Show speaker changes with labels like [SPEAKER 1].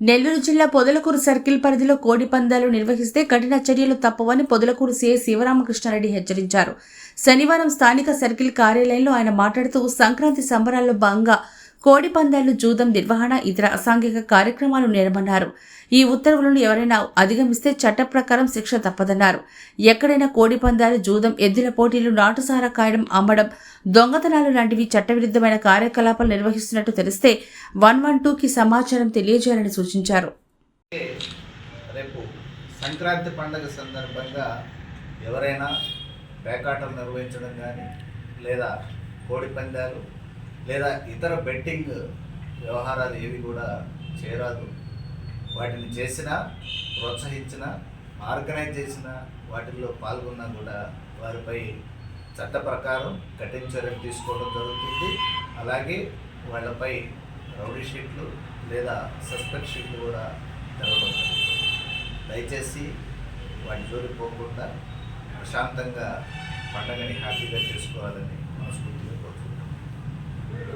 [SPEAKER 1] నెల్లూరు జిల్లా పొదలకూరు సర్కిల్ పరిధిలో కోడి పందాలు నిర్వహిస్తే కఠిన చర్యలు తప్పవని పొదలకూరు సీఐ శివరామకృష్ణారెడ్డి హెచ్చరించారు. శనివారం స్థానిక సర్కిల్ కార్యాలయంలో ఆయన మాట్లాడుతూ సంక్రాంతి సంబరాల్లో భాగంగా కోడి పందాలు జూదం నిర్వహణ ఇతర అసాంఘిక కార్యక్రమాలు నేరమన్నారు. ఈ ఉత్తర్వులను ఎవరైనా అధిగమిస్తే చట్ట ప్రకారం శిక్ష తప్పదన్నారు. ఎక్కడైనా కోడి పందాలు జూదం ఎద్దుల పోటీలు నాటుసారా కాయడం అమ్మడం దొంగతనాలు లాంటివి చట్టవిరుద్ధమైన కార్యకలాపాలు నిర్వహిస్తున్నట్టు తెలిస్తే వన్ వన్ టూకి సమాచారం తెలియజేయాలని సూచించారు.
[SPEAKER 2] రేపు సంక్రాంతి పండుగ సందర్భంగా ఎవరైనా పేకాటలు నిర్వహించడం కానీ లేదా కోడి పందాలు లేదా ఇతర బెట్టింగ్ వ్యవహారాలు ఏవి కూడా చేయరాదు. వాటిని చేసినా ప్రోత్సహించిన ఆర్గనైజ్ చేసిన వాటిల్లో పాల్గొన్నా కూడా వారిపై చట్ట ప్రకారం కఠిన చర్యలు తీసుకోవడం జరుగుతుంది. అలాగే వాళ్ళపై రౌడీ షీట్లు లేదా సస్పెక్ట్ షీట్లు కూడా తెరవడం జరుగుతుంది దయచేసి వాటి జోలికి పోకుండా ప్రశాంతంగా పండగని హ్యాపీగా చేసుకోవాలని